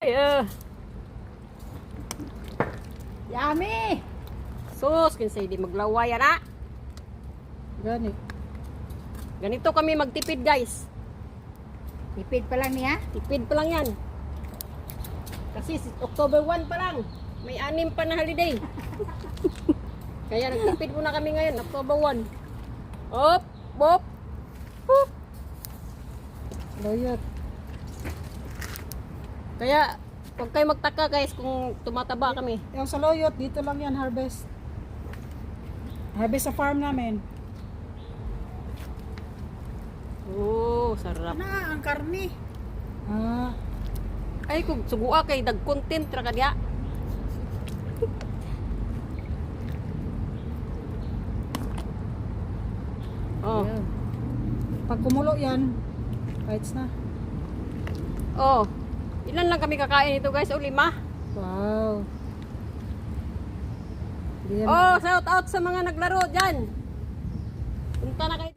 Ay, ah. Yummy! sus, kinsay di maglaway na. Gani. Ganito kami magtipid guys. Tipid pa lang niya. Tipid pa lang yan. Kasi si- October 1 pa lang. May anim pa na holiday. Kaya nagtipid muna kami ngayon, October 1. Op, op, op. Loyot. Kaya, huwag kayo magtaka guys kung tumataba kami. Yung sa Loyot, dito lang yan harvest. Harvest sa farm namin. Oh, sarap. Ano ang karni? Ah, Ay, kung sugua kay dag content ra ka diya. Oh, yeah. Pag kumulo yan, bites na. oh. Ilan lang kami kakain ito guys? O lima? Wow. Oh, shout out sa mga naglaro dyan. Punta na kayo.